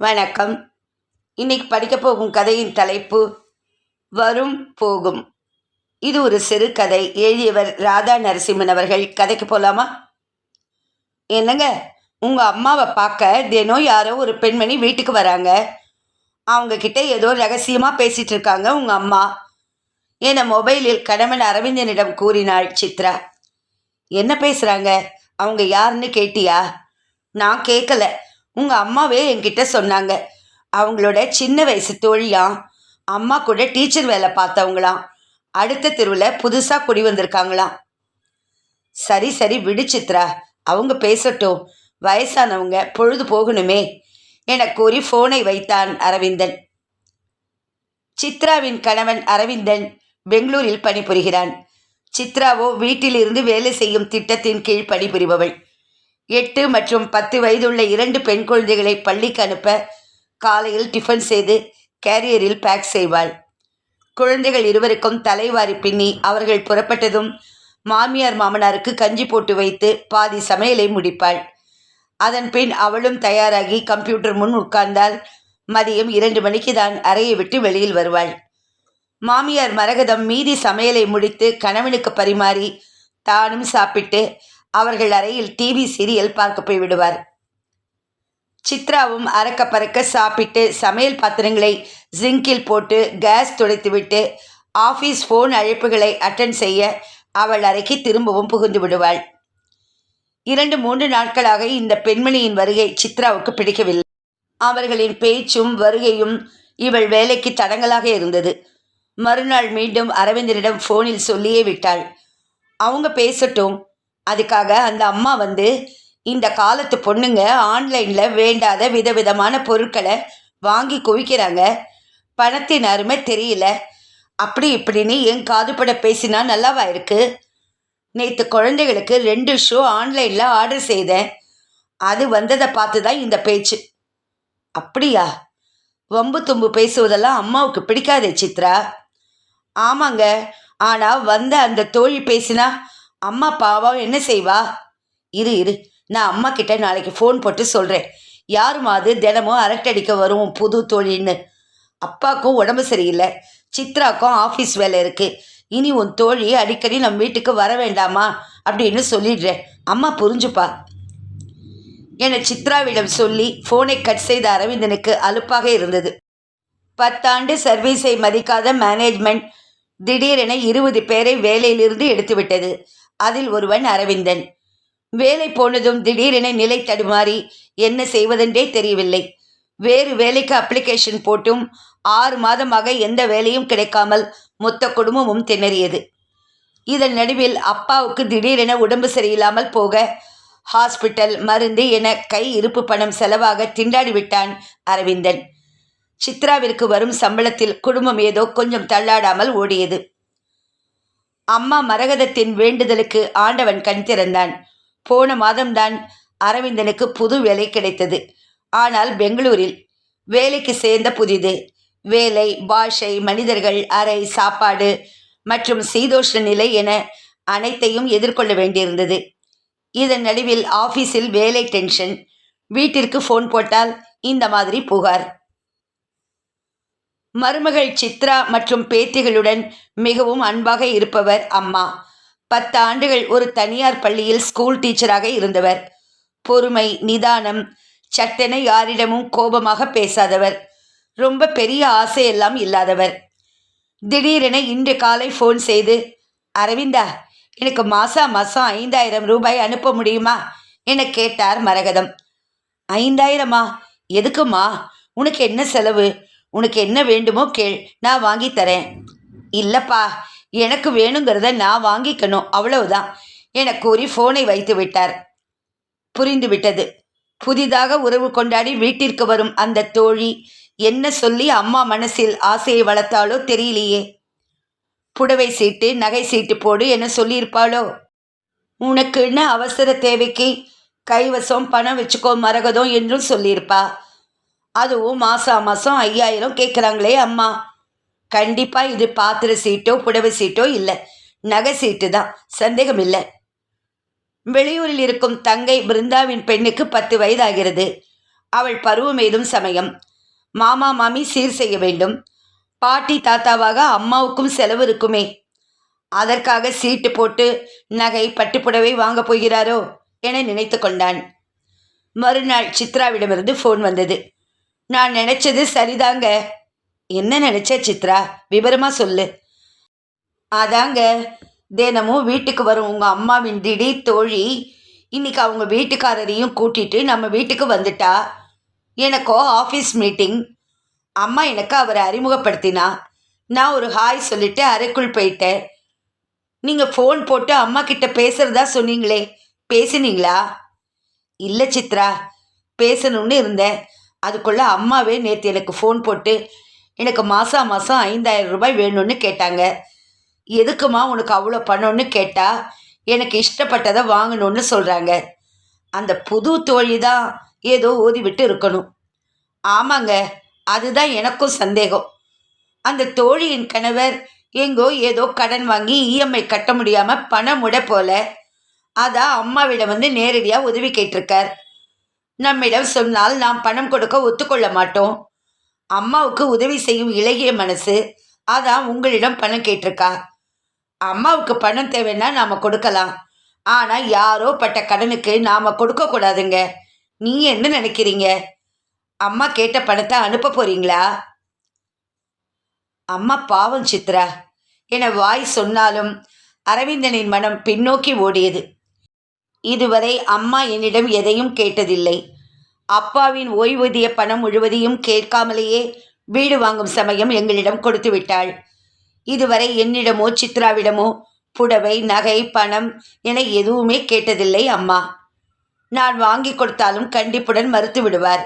வணக்கம். இன்னைக்கு படிக்க போகும் கதையின் தலைப்பு வரும் போகும் இது ஒரு சிறுகதை எழுதியவர் ராதா நரசிம்மன் அவர்கள். கதைக்கு போலாமா? என்னங்க உங்க அம்மாவை பார்க்க தினம் யாரோ ஒரு பெண்மணி வீட்டுக்கு வராங்க. அவங்க கிட்ட ஏதோ ரகசியமா பேசிட்டு இருக்காங்க உங்க அம்மா. என மொபைலில் கணவன் அரவிந்தனிடம் கூறினாள் சித்ரா. என்ன பேசுறாங்க? அவங்க யாருன்னு கேட்டியா? நான் கேட்கல உங்கள் அம்மாவே என்கிட்ட சொன்னாங்க. அவங்களோட சின்ன வயசு தோழியா அம்மா கூட டீச்சர் வேலை பார்த்தவங்களாம். அடுத்த தெருவில் புதுசாக குடி வந்திருக்காங்களாம். சரி சரி விடு சித்ரா. அவங்க பேசட்டும். வயசானவங்க பொழுது போகணுமே என கூறி ஃபோனை வைத்தான் அரவிந்தன். சித்ராவின் கணவன் அரவிந்தன் பெங்களூரில் பணிபுரிகிறான். சித்ராவோ வீட்டிலிருந்து வேலை செய்யும் திட்டத்தின் கீழ் பணிபுரிபவள். எட்டு மற்றும் பத்து வயதுள்ள இரண்டு பெண் குழந்தைகளை பள்ளிக்கு அனுப்ப காலையில் டிஃபன் செய்து கேரியரில் பேக் செய்வாள். குழந்தைகள் இருவருக்கும் தலைவாரி பின்னி அவர்கள் புறப்பட்டதும் மாமியார் மாமனாருக்கு கஞ்சி போட்டு வைத்து பாதி சமையலை முடிப்பாள். அதன் பின் அவளும் தயாராகி கம்ப்யூட்டர் முன் உட்கார்ந்தால் மதியம் இரண்டு மணிக்கு தான் அறையை விட்டு வெளியில் வருவாள். மாமியார் மரகதம் மீதி சமையலை முடித்து கணவனுக்கு பரிமாறி தானும் சாப்பிட்டு அவர்கள் அறையில் டிவி சீரியல் பார்க்க போய் விடுவார். சித்ராவும் அறக்க பறக்க சாப்பிட்டு சமையல் பாத்திரங்களை ஜிங்கில் போட்டு கேஸ் துடைத்துவிட்டு ஆஃபீஸ் ஃபோன் அழைப்புகளை அட்டன் செய்ய அவள் அறைக்கு திரும்பவும் புகுந்து விடுவாள். இரண்டு மூன்று நாட்களாக இந்த பெண்மணியின் வருகை சித்ராவுக்கு பிடிக்கவில்லை. அவர்களின் பேச்சும் வருகையும் இவள் வேலைக்கு தடங்கலாக இருந்தது. மறுநாள் மீண்டும் அரவிந்தனிடம் ஃபோனில் சொல்லியே விட்டாள். அவங்க பேசட்டும். அதுக்காக அந்த அம்மா வந்து இந்த காலத்து பொண்ணுங்க ஆன்லைனில் வேண்டாத விதவிதமான பொருட்களை வாங்கி குவிக்கிறாங்க. பணத்தின் அருமை தெரியல. அப்படி இப்படின்னு என் காதுபட பேசினா நல்லாவா இருக்கு? நேற்று குழந்தைகளுக்கு ரெண்டு ஷோ ஆன்லைனில் ஆர்டர் செய்தேன். அது வந்ததை பார்த்து தான் இந்த பேச்சு. அப்படியா? வம்பு தும்பு பேசுவதெல்லாம் அம்மாவுக்கு பிடிக்காதே சித்ரா. ஆமாங்க. ஆனால் வந்த அந்த தோழி பேசினா அம்மா பாவம் என்ன செய்வா? இரு இரு. நான் அம்மா கிட்ட நாளைக்கு ஃபோன் போட்டு சொல்கிறேன் யாருமாவது தினமும் அரட்டடிக்க வரும் புது தோழின்னு. அப்பாவுக்கும் உடம்பு சரியில்லை. சித்ராக்கும் ஆஃபீஸ் வேலை இருக்குது இனி உன் தோழி அடிக்கடி நம்ம வீட்டுக்கு வர வேண்டாமா? அப்படின்னு சொல்லிடுறேன். அம்மா புரிஞ்சுப்பா. என சித்ராவிடம் சொல்லி ஃபோனை கட் செய்த அரவிந்தனுக்கு அலுப்பாக இருந்தது. பத்தாண்டு சர்வீஸை மதிக்காத மேனேஜ்மெண்ட் திடீரென இருபது பேரை வேலையிலிருந்து எடுத்துவிட்டது. அதில் ஒருவன் அரவிந்தன். வேலை போனதும் திடீரென நிலை தடுமாறி என்ன செய்வதென்றே தெரியவில்லை. வேறு வேலைக்கு அப்ளிகேஷன் போட்டும். ஆறு மாதமாக எந்த வேலையும் கிடைக்காமல் மொத்த குடும்பமும் திணறியது. இதன் நடுவில் அப்பாவுக்கு திடீரென உடம்பு சரியில்லாமல் போக ஹாஸ்பிட்டல் மருந்து என கை இருப்பு பணம் செலவாக திண்டாடி விட்டான் அரவிந்தன். சித்ராவிற்கு வரும் சம்பளத்தில் குடும்பம் ஏதோ கொஞ்சம் தள்ளாடாமல் ஓடியது. அம்மா மரகதத்தின் வேண்டுதலுக்கு ஆண்டவன் கண் திறந்தான். போன மாதம்தான் அரவிந்தனுக்கு புது வேலை கிடைத்தது. ஆனால் பெங்களூரில் வேலைக்கு சேர்ந்த புதிது. வேலை பாஷை மனிதர்கள் அறை சாப்பாடு மற்றும் சீதோஷ்ண நிலை என அனைத்தையும் எதிர்கொள்ள வேண்டியிருந்தது. இதன் நடுவில் ஆஃபீஸில் வேலை டென்ஷன். வீட்டிற்கு ஃபோன் போட்டால் இந்த மாதிரி புகார். மருமகள் சித்ரா மற்றும் பேத்திகளுடன் மிகவும் அன்பாக இருப்பவர் அம்மா. பத்து ஆண்டுகள் ஒரு தனியார் பள்ளியில் ஸ்கூல் டீச்சராக இருந்தவர். பொறுமை நிதானம் சட்டென யாரிடமும் கோபமாக பேசாதவர். ரொம்ப பெரிய ஆசையெல்லாம் இல்லாதவர். திடீரென இன்று காலை ஃபோன் செய்து அரவிந்தா எனக்கு மாசா மாசம் ஐந்தாயிரம் ரூபாய் அனுப்ப முடியுமா? என கேட்டார் மரகதம். ஐந்தாயிரமா? எதுக்குமா? உனக்கு என்ன செலவு? உனக்கு என்ன வேண்டுமோ கேள் நான் வாங்கி தரேன். இல்லைப்பா எனக்கு வேணுங்கிறத நான் வாங்கிக்கணும் அவ்வளவுதான் என கூறி ஃபோனை வைத்து விட்டார். புரிந்து விட்டது. புதிதாக உறவு கொண்டாடி வீட்டிற்கு வரும் அந்த தோழி என்ன சொல்லி அம்மா மனசில் ஆசையை வளர்த்தாலோ தெரியலையே. புடவை சீட்டு நகை சீட்டு போடு என சொல்லியிருப்பாளோ? உனக்குன்னு அவசர தேவைக்கு? கைவசம் பணம் வச்சுக்கோ மரகதம் என்றும் சொல்லியிருப்பா. அதுவும் மாதம் மாதம் ஐயாயிரம் கேட்குறாங்களே அம்மா. கண்டிப்பாக இது பாத்திர சீட்டோ புடவை சீட்டோ இல்லை. நகை சீட்டு தான். சந்தேகம் இல்லை. வெளியூரில் இருக்கும் தங்கை பிருந்தாவின் பெண்ணுக்கு பத்து வயதாகிறது. அவள் பருவம் எய்தும் சமயம். மாமா மாமி சீர் செய்ய வேண்டும். பாட்டி தாத்தாவாக அம்மாவுக்கும் செலவு இருக்குமே. அதற்காக சீட்டு போட்டு நகை பட்டுப்புடவை வாங்கப் போகிறாரோ என நினைத்து கொண்டான். மறுநாள் சித்ராவிடமிருந்து ஃபோன் வந்தது. நான் நினைச்சது சரிதாங்க. என்ன நினைச்ச சித்ரா? விவரமா சொல்லு. அதாங்க தினமும் வீட்டுக்கு வரும் உங்க அம்மாவின் திடீர் தோழி இன்னைக்கு அவங்க வீட்டுக்காரரையும் கூட்டிட்டு நம்ம வீட்டுக்கு வந்துட்டா? எனக்கோ ஆஃபீஸ் மீட்டிங். அம்மா எனக்கு அவரை அறிமுகப்படுத்தினா. நான் ஒரு ஹாய் சொல்லிட்டு அறைக்குள் போயிட்டேன். நீங்கள் ஃபோன் போட்டு அம்மா கிட்ட பேசுறதா சொன்னீங்களே பேசினீங்களா? இல்லை சித்ரா பேசணும்னு இருந்தேன். அதுக்குள்ளே அம்மாவே நேற்று எனக்கு ஃபோன் போட்டு எனக்கு மாதம் மாதம் ஐந்தாயிரம் ரூபாய் வேணும்னு கேட்டாங்க. எதுக்குமா உனக்கு அவ்வளோ பணம்னு கேட்டால் எனக்கு இஷ்டப்பட்டதை வாங்கணும்னு சொல்கிறாங்க அந்த புது தோழி தான் ஏதோ ஓதிவிட்டு இருக்கணும். ஆமாங்க அதுதான் எனக்கும் சந்தேகம். அந்த தோழியின் கணவர் எங்கோ ஏதோ கடன் வாங்கி இஎம்ஐ கட்ட முடியாமல் பணமுட போல அதான் அம்மாவிடம் வந்து நேரடியாக உதவி கேட்டிருக்கார். நம்மிடம் சொன்னால் நாம் பணம் கொடுக்க ஒத்துக்கொள்ள மாட்டோம். அம்மாவுக்கு உதவி செய்யும் இளகிய மனசு. அதான் உங்களிடம் பணம் கேட்டிருக்கா. அம்மாவுக்கு பணம் தேவைன்னா நாம் கொடுக்கலாம். ஆனால் யாரோ பட்ட கடனுக்கு நாம் கொடுக்கக்கூடாதுங்க நீ என்ன நினைக்கிறீங்க? அம்மா கேட்ட பணத்தை அனுப்ப போறீங்களா? அம்மா பாவம் சித்ரா. என வாய் சொன்னாலும் அரவிந்தனின் மனம் பின்னோக்கி ஓடியது. இதுவரை அம்மா என்னிடம் எதையும் கேட்டதில்லை. அப்பாவின் ஓய்வூதிய பணம் முழுவதையும் கேட்காமலேயே வீடு வாங்கும் சமயம் எங்களிடம் கொடுத்து விட்டாள். இதுவரை என்னிடமோ சித்ராவிடமோ புடவை நகை பணம் என எதுவுமே கேட்டதில்லை அம்மா. நான் வாங்கி கொடுத்தாலும் கண்டிப்புடன் மறுத்து விடுவார்.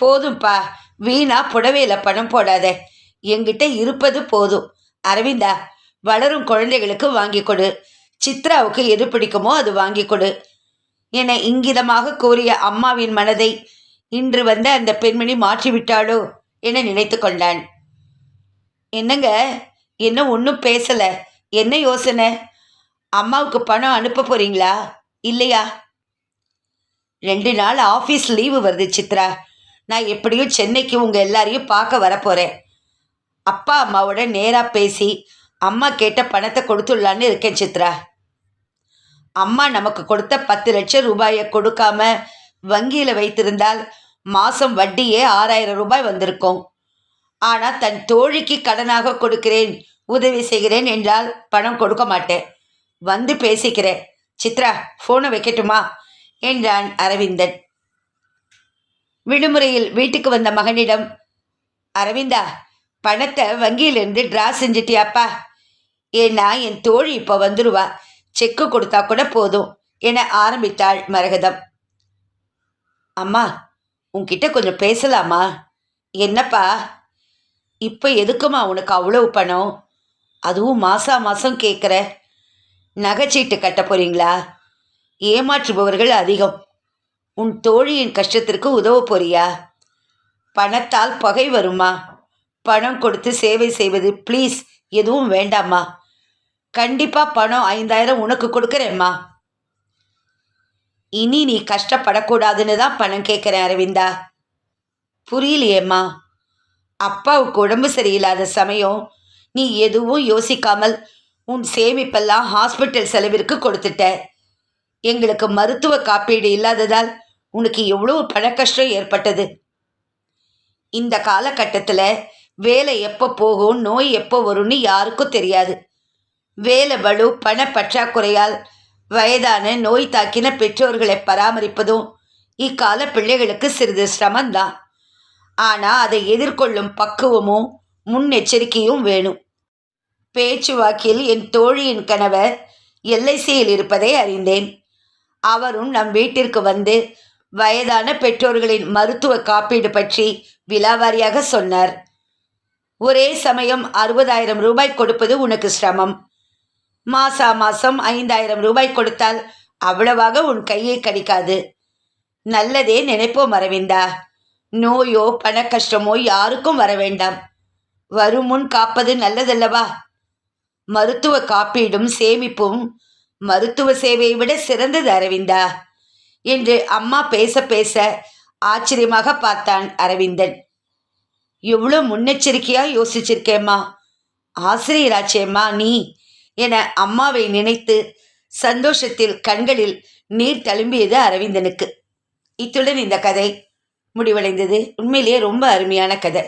போதும்பா வீணா புடவையில பணம் போடாத. என்கிட்ட இருப்பது போதும். அரவிந்தா வளரும் குழந்தைகளுக்கு வாங்கி கொடு. சித்ராவுக்கு எது பிடிக்குமோ அது வாங்கி கொடு என இங்கிதமாக கூறிய அம்மாவின் மனதை இன்று வந்த அந்த பெண்மணி மாற்றிவிட்டாளோ என நினைத்து கொண்டான். என்னங்க என்ன ஒன்றும் பேசலை என்ன யோசனை? அம்மாவுக்கு பணம் அனுப்ப போறீங்களா? இல்லையா? ரெண்டு நாள் ஆஃபீஸ் லீவு வருது சித்ரா. நான் எப்படியும் சென்னைக்கு உங்கள் எல்லாரையும் பார்க்க வரப்போகிறேன் அப்பா அம்மாவோட நேராக பேசி அம்மா கேட்ட பணத்தை கொடுத்துடலான்னு இருக்கேன் சித்ரா. அம்மா நமக்கு கொடுத்த பத்து லட்சம் ரூபாயை கொடுக்காம வங்கியில் வைத்திருந்தால் மாதம் வட்டியே ஆறாயிரம் ரூபாய் வந்திருக்கும். ஆனால் தன் தோழிக்கு கடனாக கொடுக்கிறேன் உதவி செய்கிறேன் என்றால் பணம் கொடுக்க மாட்டேன். வந்து பேசிக்கிறேன் சித்ரா ஃபோனை வைக்கட்டுமா? என்றான் அரவிந்தன். விடுமுறையில் வீட்டுக்கு வந்த மகனிடம் அரவிந்தா பணத்தை வங்கியிலிருந்து டிரா செஞ்சிட்டியாப்பா? ஏன்னா என் தோழி இப்போ வந்துடுவா செக்கு கொடுத்தா கூட போதும் என ஆரம்பித்தாள் மரகதம். அம்மா உன்கிட்ட கொஞ்சம் பேசலாமா? என்னப்பா இப்போ எதுக்குமா உனக்கு அவ்வளவு பணம்? அதுவும் மாசா மாசம் கேட்குற நகைச்சீட்டு கட்ட போறீங்களா? ஏமாற்றுபவர்கள் அதிகம். உன் தோழியின் கஷ்டத்திற்கு உதவ போறியா? பணத்தால் பகை வருமா? பணம் கொடுத்து சேவை செய்வது ப்ளீஸ் எதுவும் வேண்டாம்மா கண்டிப்பாக பணம் ஐந்தாயிரம் உனக்கு கொடுக்குறேம்மா. இனி நீ கஷ்டப்படக்கூடாதுன்னு தான் பணம் கேட்குறேன் அரவிந்தா. புரியலையேம்மா. அப்பாவுக்கு உடம்பு சரியில்லாத சமயம் நீ எதுவும் யோசிக்காமல் உன் சேமிப்பெல்லாம் ஹாஸ்பிட்டல் செலவிற்கு கொடுத்துட்ட. எங்களுக்கு மருத்துவ காப்பீடு இல்லாததால் உனக்கு எவ்வளோ பண கஷ்டம் ஏற்பட்டது. இந்த காலகட்டத்தில் வேலை எப்போ போகும் நோய் எப்போ வரும்னு யாருக்கும் தெரியாது. வேலை பளு பண பற்றாக்குறையால் வயதான நோய் தாக்கின பெற்றோர்களை பராமரிப்பதும் இக்கால பிள்ளைகளுக்கு சிறிது சிரமந்தான் ஆனால் அதை எதிர்கொள்ளும் பக்குவமும் முன்னெச்சரிக்கையும் வேணும். பேச்சுவாக்கில் என் தோழியின் கணவர் எல்ஐசியில் இருப்பதை அறிந்தேன். அவரும் நம் வீட்டிற்கு வந்து வயதான பெற்றோர்களின் மருத்துவ காப்பீடு பற்றி விலாவாரியாக சொன்னார். ஒரே சமயம் அறுபதாயிரம் ரூபாய் கொடுப்பது உனக்கு சிரமம். மாசா மாசம் ஐந்தாயிரம் ரூபாய் கொடுத்தால் அவ்வளவாக உன் கையை கடிக்காது. நல்லதே நினைப்போம் அரவிந்தா. நோயோ பண கஷ்டமோ யாருக்கும் வர வேண்டாம் வரும் முன் காப்பது நல்லதல்லவா? மருத்துவ காப்பீடும் சேமிப்பும் மருத்துவ சேவையை விட சிறந்தது அரவிந்தா. என்று அம்மா பேச பேச ஆச்சரியமாக பார்த்தான் அரவிந்தன். எவ்வளோ முன்னெச்சரிக்கையாக யோசிச்சிருக்கேம்மா. ஆசிரியராச்சேம்மா நீ. என அம்மாவை நினைத்து சந்தோஷத்தில் கண்களில் நீர் தழும்பியது அரவிந்தனுக்கு. இத்துடன் இந்த கதை முடிவடைந்தது. உண்மையிலேயே ரொம்ப அருமையான கதை.